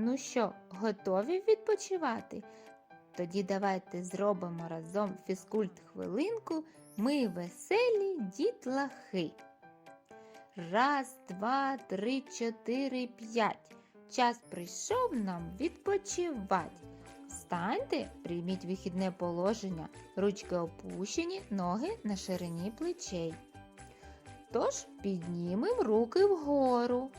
Ну що, готові відпочивати? Тоді давайте зробимо разом фізкульт хвилинку. Ми веселі дітлахи. Раз, два, три, чотири, п'ять. Час прийшов нам відпочивати. Встаньте, прийміть вихідне положення, ручки опущені, ноги на ширині плечей. Тож піднімемо руки вгору.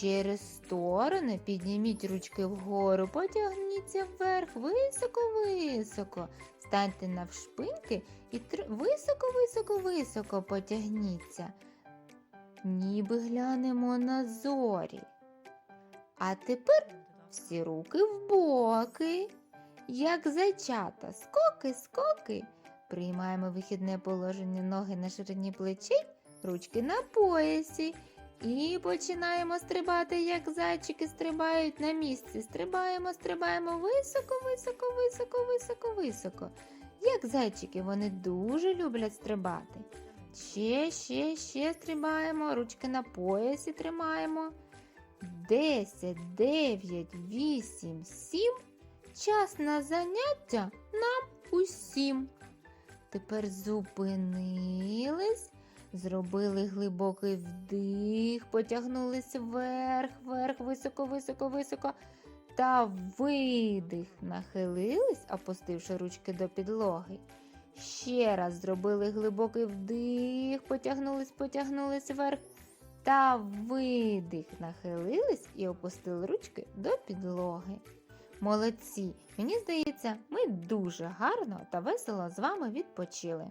Через сторони підніміть ручки вгору, потягніться вверх високо-високо. Станьте навшпиньки і високо-високо-високо потягніться. Ніби глянемо на зорі. А тепер всі руки в боки, як зайчата. Скоки, скоки. Приймаємо вихідне положення ноги на ширині плечей, ручки на поясі. І починаємо стрибати, як зайчики стрибають на місці. Стрибаємо, стрибаємо високо, високо, високо, високо, високо. Як зайчики, вони дуже люблять стрибати. Ще, ще, ще стрибаємо, ручки на поясі тримаємо. 10, 9, 8, 7. Час на заняття нам усім. Тепер зупинились, зробили глибокий вдих, потягнулись вверх, вверх, високо, високо, високо. Та видих. Нахилились, опустивши ручки до підлоги. Ще раз зробили глибокий вдих, потягнулись, потягнулись вверх. Та видих. Нахилились і опустили ручки до підлоги. Молодці! Мені здається, ми дуже гарно та весело з вами відпочили.